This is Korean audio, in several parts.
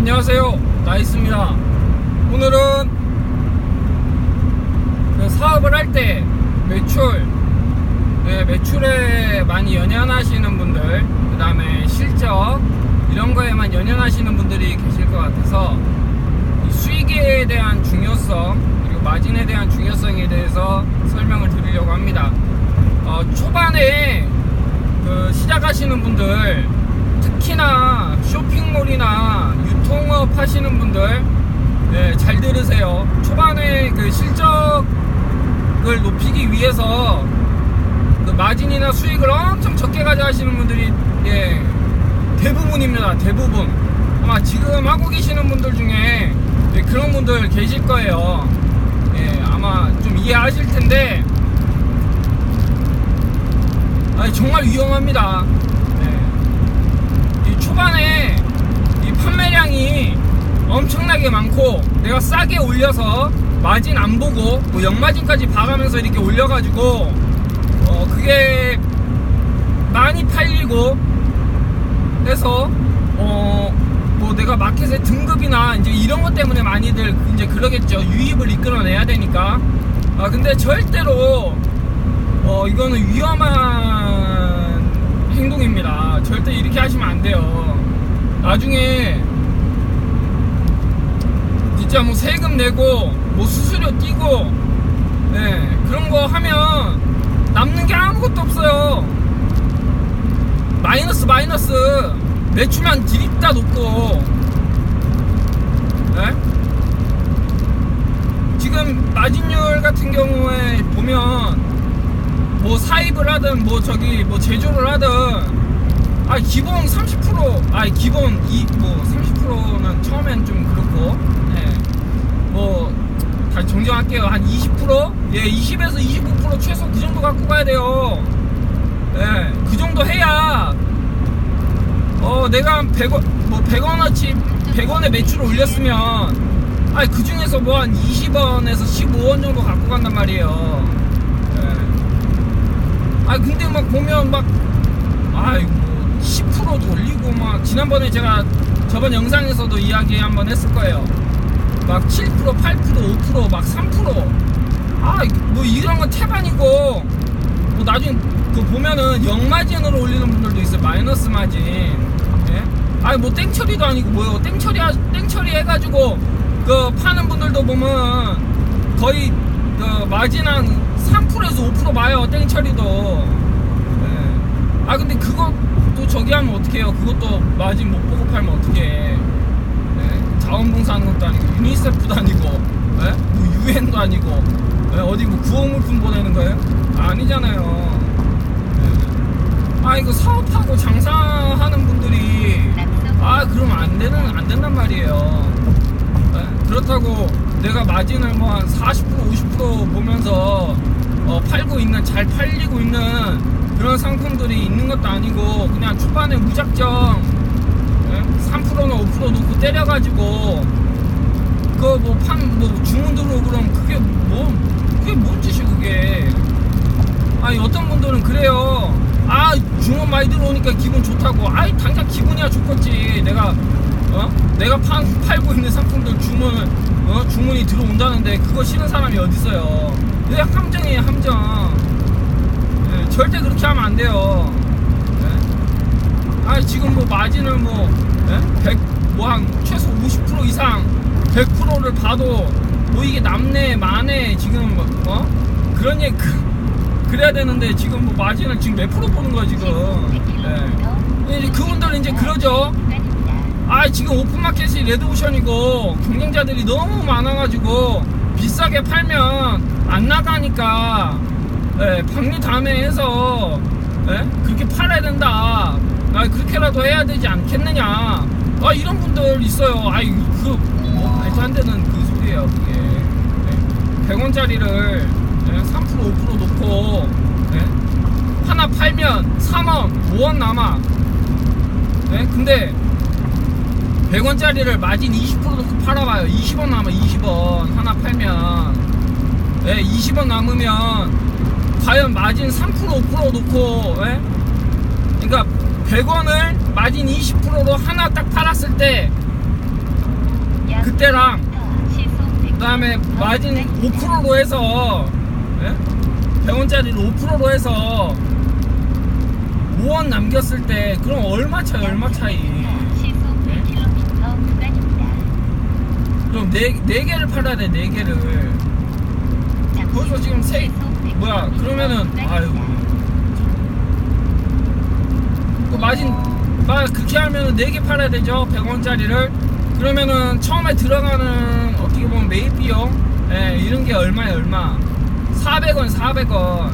안녕하세요. 나이스입니다. 오늘은 그 사업을 할 때 매출 네, 매출에 많이 연연하시는 분들 그 다음에 실적 이런 거에만 연연하시는 분들이 계실 것 같아서 이 수익에 대한 중요성 그리고 마진에 대한 중요성에 대해서 설명을 드리려고 합니다. 어, 초반에 그 시작하시는 분들 특히나 쇼핑몰이나 유통업 하시는 분들 네, 잘 들으세요. 초반에 그 실적을 높이기 위해서 그 마진이나 수익을 엄청 적게 가져가시는 분들이 예, 대부분입니다. 대부분 아마 지금 하고 계시는 분들 중에 예, 그런 분들 계실 거예요. 예, 아마 좀 이해하실 텐데 아니, 정말 위험합니다. 초반에 이 판매량이 엄청나게 많고 내가 싸게 올려서 마진 안 보고 뭐 역마진까지 봐가면서 이렇게 올려가지고 어 그게 많이 팔리고 해서 어 뭐 내가 마켓의 등급이나 이제 이런 것 때문에 많이들 이제 그러겠죠. 유입을 이끌어내야 되니까. 아 근데 절대로 어 이거는 위험한 행동입니다. 절대 이렇게 하시면 안 돼요. 나중에 진짜 뭐 세금 내고 뭐 수수료 띄고 네, 그런 거 하면 남는 게 아무것도 없어요. 마이너스 마이너스 매출만 디립다 높고 네? 지금 마진율 같은 경우에 보면 뭐 사입을 하든 뭐 저기 뭐 제조를 하든. 아 기본 30%아 기본 이뭐 30%는 처음엔 좀 그렇고. 예뭐 다시 정정할게요. 한 20%? 예 20에서 25% 최소 그 정도 갖고 가야 돼요. 예그 정도 해야. 어 내가 100원 뭐 100원어치 100원에 매출을 올렸으면 아니 그 중에서 뭐 한 20원에서 15원 정도 갖고 간단 말이에요. 예. 아 근데 막 보면 막 아이고 10% 돌리고 막 지난번에 제가 저번 영상에서도 이야기 한번 했을 거예요. 막 7% 8% 5%막 3%아 뭐 이런 건 태반이고 뭐 나중에 그 보면은 역마진으로 올리는 분들도 있어요. 마이너스 마진. 예? 아니 뭐 땡처리도 아니고 뭐요. 땡처리 하- 땡처리 해가지고 그 파는 분들도 보면 거의 그 마진 한 3%에서 5% 봐요 땡처리도 예. 아 근데 그것도 저기 하면 어떡해요 그것도 마진 못 보고 팔면 어떡해 예? 자원봉사 하는 것도 아니고 유니세프도 아니고 예? 뭐 유엔도 아니고 예? 어디 뭐 구호물품 보내는 거예요? 아니잖아요 예. 아 이거 사업하고 장사하는 분들이 아 그러면 안 되는 안 된단 말이에요 예? 그렇다고 내가 마진을 뭐 한 40% 50% 보면서 어, 팔고 있는 잘 팔리고 있는 그런 상품들이 있는 것도 아니고 그냥 초반에 무작정 예? 3%나 5% 놓고 때려가지고 그거 뭐판뭐 주문 들어오고 그럼 그게 뭐 그게 뭔 짓이 그게? 아니 어떤 분들은 그래요. 아 주문 많이 들어오니까 기분 좋다고. 아이 당장 기분이야 좋겠지. 내가 어? 내가 파, 팔고 있는 상품들 주문 어? 주문이 들어온다는데 그거 싫은 사람이 어디 있어요 그게 함정이에요 함정. 예, 절대 그렇게 하면 안 돼요. 예? 아 지금 뭐 마진을 뭐 100, 뭐한 최소 50% 이상 100%를 봐도 뭐 이게 남네 마네 지금 뭐, 어? 그런 얘기 그, 그래야 되는데 지금 뭐 마진을 지금 몇 프로 보는 거야 지금. 예. 이제 그분들은 이제 그러죠. 아 지금 오픈마켓이 레드오션이고 경쟁자들이 너무 많아가지고 비싸게 팔면 안 나가니까 예, 박리 다음에 해서 예? 그렇게 팔아야 된다 아 그렇게라도 해야 되지 않겠느냐 아 이런 분들 있어요 아이 그 뭐 말도 안 되는 그 소리예요 그게 예? 100원짜리를 3% 5% 놓고 예? 하나 팔면 3원 5원 남아 예? 근데 100원짜리를 마진 20% 놓고 팔아봐요 20원 남아 20원 하나 팔면 예, 20원 남으면 과연 마진 3% 5% 놓고 예? 그러니까 100원을 마진 20%로 하나 딱 팔았을 때 그때랑 그 다음에 마진 5%로 해서 예? 100원짜리를 5%로 해서 5원 남겼을 때 그럼 얼마 차이 얼마 차이 그럼 네, 네 개를 팔아야 돼, 네 개를. 벌써 지금 세, 뭐야, 그러면은, 아유. 그 마진, 막 그렇게 하면은 네개 팔아야 되죠, 100원짜리를. 그러면은 처음에 들어가는 어떻게 보면 매입 비용, 예, 이런 게 얼마야, 얼마. 400원, 400원.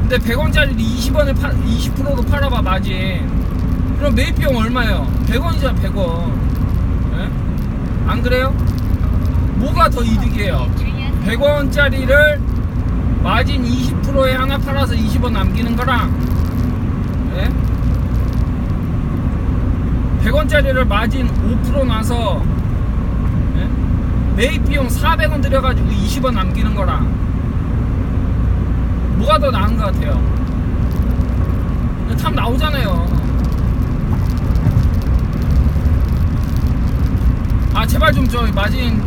근데 100원짜리를 20원에 파, 20%로 팔아봐, 마진. 그럼 매입 비용 얼마예요? 100원이잖아, 100원. 예? 안 그래요? 뭐가 더 이득이에요? 100원짜리를 마진 20%에 하나 팔아서 20원 남기는 거랑 예? 100원짜리를 마진 5% 나서 예? 매입 비용 400원 들여가지고 20원 남기는 거랑 뭐가 더 나은 것 같아요? 참 나오잖아요. 아 제발 좀 저 마진?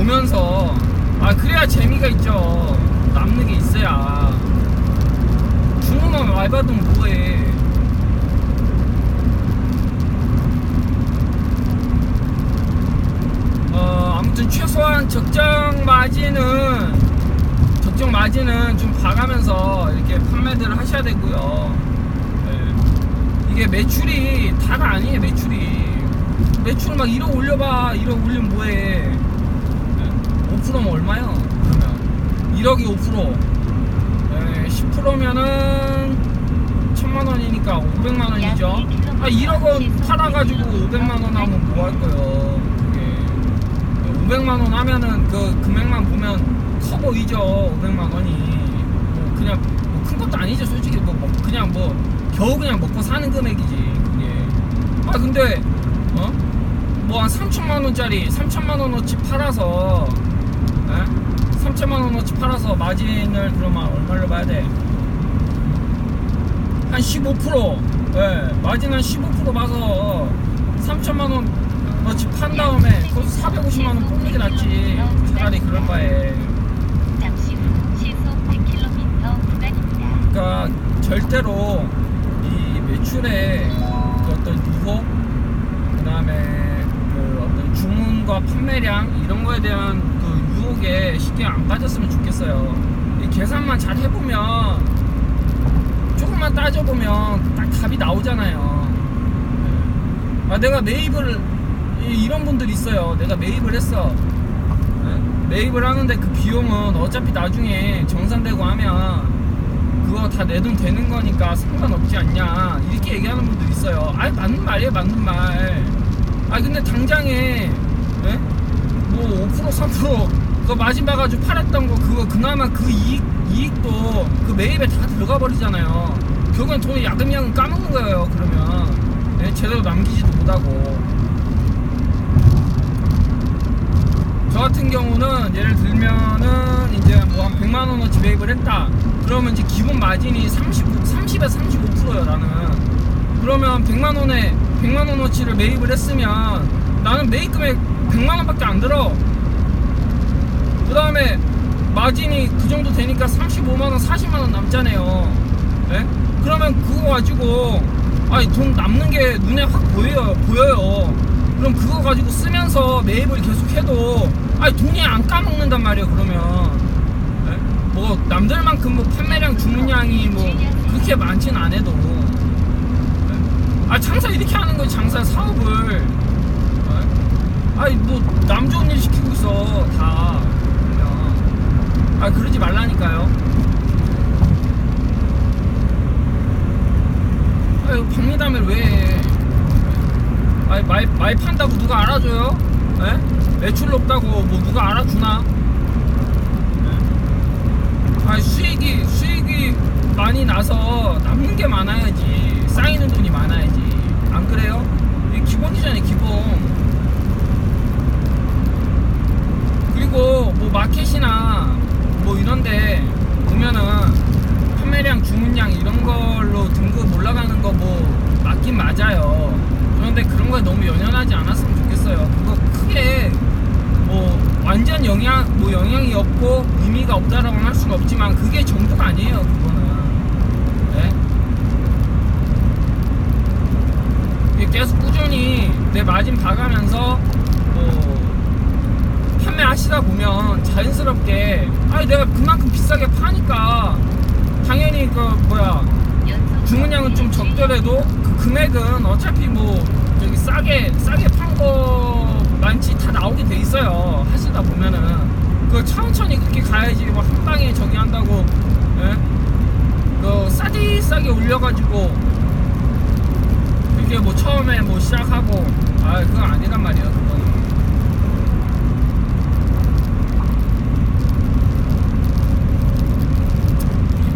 보면서 아 그래야 재미가 있죠. 남는 게 있어야. 주문만 많이 받으면 뭐해. 어 아무튼 최소한 적정 마진은 적정 마진은 좀 봐가면서 이렇게 판매들을 하셔야 되고요. 예. 이게 매출이 다가 아니에요 매출이. 매출 막 1억 올려봐 1억 올리면 뭐해 5%면 얼마요 그러면 1억이 5% 에, 10%면은 1000만원이니까 500만 원이죠. 아 1억원 팔아가지고 500만 원 하면 뭐 할 거예요? 그게. 500만 원 하면은 그 금액만 보면 커 보이죠 500만 원이. 뭐 그냥 뭐 큰 것도 아니죠 솔직히. 뭐, 뭐 그냥 뭐 겨우 그냥 먹고 사는 금액이지 그게. 아 근데 어? 뭐 한 3천만 원짜리 3천만 원어치 팔아서 에? 3천만 원어치 팔아서 마진을 그러면 얼마를 봐야 돼? 한 15% 예, 마진 한 15% 봐서 3천만 원어치 판 다음에 거기서 450만 원 뽑는 게 낫지 차라리 그럴 바에 그러니까 절대로 이 매출의 그 어떤 유혹 그 다음에 그 어떤 주문과 판매량 이런 거에 대한 그 유혹에 쉽게 안 빠졌으면 좋겠어요. 이 계산만 잘 해보면 조금만 따져보면 딱 답이 나오잖아요. 아 내가 매입을 이- 이런 분들 있어요. 내가 매입을 했어. 예? 매입을 하는데 그 비용은 어차피 나중에 정산되고 하면 그거 다 내 돈 되는 거니까 상관없지 않냐 이렇게 얘기하는 분들 있어요 아니 맞는 말이에요 맞는 말아 근데 당장에 예? 뭐5% 3% 그거 마진 봐가지고 팔았던 거 그거 그나마 그 이익, 이익도 그 매입에 다 들어가 버리잖아요 결국엔 돈을 야금야금 까먹는 거예요 그러면 예? 제대로 남기지도 못하고 저 같은 경우는 예를 들면은 이제 뭐 한 100만 원어치 매입을 했다. 그러면 이제 기본 마진이 30, 30에서 35%요 나는. 그러면 100만 원에 100만 원어치를 매입을 했으면 나는 매입 금액 100만 원밖에 안 들어. 그 다음에 마진이 그 정도 되니까 35만 원, 40만 원 남잖아요. 예? 그러면 그거 가지고 아니 돈 남는 게 눈에 확 보여요. 보여요. 그럼 그거 가지고 쓰면서 매입을 계속해도 아니 돈이 안 까먹는단 말이에요. 그러면 예? 뭐 남들만큼 뭐 판매량 주문량이 뭐 그렇게 많진 않아도 예? 아 장사 이렇게 하는 거지 장사 사업을 예? 아니 뭐 남 좋은 일 시키고 있어 다 아 그러지 말라니까요. 아유 박리담을 왜 해? 아니 말, 말 판다고 누가 알아줘요? 에? 매출 높다고 뭐 누가 알아주나? 에? 아니 수익이 수익이 많이 나서 남는 게 많아야지 쌓이는 돈이 많아야지 안 그래요? 이게 기본이잖아요 기본 그리고 뭐 마켓이나 뭐 이런데 보면은 판매량 주문량 이런 걸로 등급 올라가는 거 뭐 맞긴 맞아요 그런데 그런 거 그거에 너무 연연하지 않았으면 좋겠어요. 그거 크게 뭐 완전 영향 뭐 영향이 없고 의미가 없다라고는 할 수가 없지만 그게 전부가 아니에요. 그거는. 네? 계속 꾸준히 내 마진 봐가면서 뭐 판매 하시다 보면 자연스럽게 아니 내가 그만큼 비싸게 파니까 당연히 그 뭐야 주문량은 좀 적더라도 그 금액은 어차피 뭐 저기 싸게 싸게 판 거 많지 다 나오게 돼 있어요. 하시다 보면은. 그 천천히 그렇게 가야지 뭐 한 방에 저기 한다고 예? 그 싸디 싸게 올려가지고 그게 뭐 처음에 뭐 시작하고 아 그건 아니란 말이에요 그거는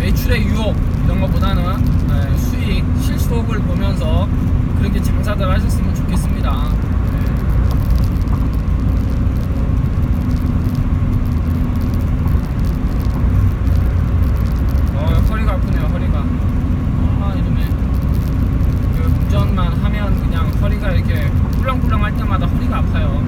이 매출의 유혹 이런 것보다는 네, 수익 실속을 보면서 그렇게 장사들 하셨으면 좋겠습니다. 네. 어, 허리가 아프네요, 허리가. 아, 이놈의. 그 운전만 하면 그냥 허리가 이렇게 꿀렁꿀렁 할 때마다 허리가 아파요.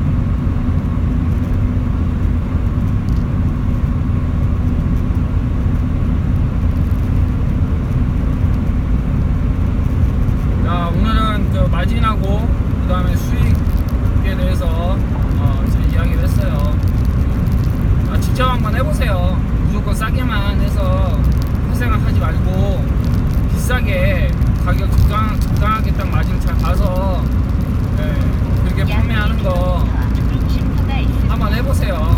자, 오늘은 그 마진하고 그 다음에 수익에 대해서 어, 이야기를 했어요. 아, 직접 한번 해보세요. 무조건 싸게만 해서 할 생각하지 말고 비싸게 가격 적당, 적당하게 딱 마진 잘 봐서 예, 그렇게 판매하는 거 한번 해보세요.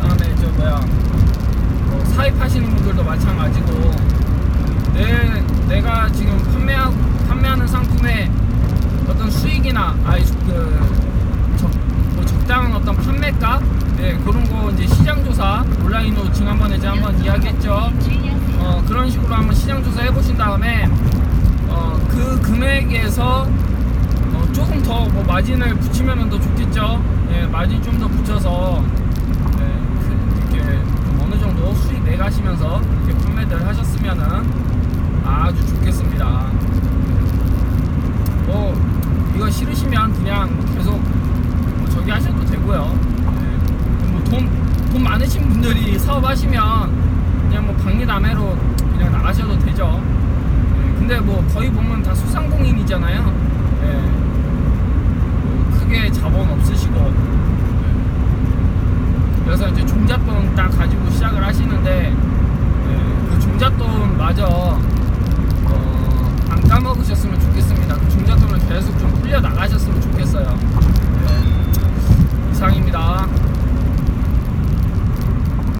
그 다음에 저 뭐야 뭐 사입하시는 분들도 마찬가지고 내 내가 지금 판매하고 판매하는 상품의 어떤 수익이나 아이 그 적, 뭐 적당한 어떤 판매가 네, 그런 거 이제 시장 조사 온라인으로 지난번에 이제 한번 이야기했죠. 어, 그런 식으로 한번 시장 조사 해보신 다음에 어, 그 금액에서 어, 조금 더 뭐 마진을 붙이면 더 좋겠죠. 예, 마진 좀 더 붙여서 예, 그, 이렇게 좀 어느 정도 수익 내가시면서 이렇게 판매들 하셨으면은 아주 좋겠습니다. 뭐 이거 싫으시면 그냥 계속 뭐 저기 하셔도 되고요. 예, 뭐돈 돈 많으신 분들이 사업하시면 그냥 뭐 박리담회로 그냥 나가셔도 되죠. 예, 근데 뭐 거의 보면 다 소상공인이잖아요. 예, 뭐 크게 자본 없으시고 예. 그래서 이제 종잣돈 딱 가지고 시작을 하시는데 예, 그 종잣돈 마저 어, 안 까먹으셨으면 좋겠습니다. 계속 좀 풀려 나가셨으면 좋겠어요. 네. 이상입니다.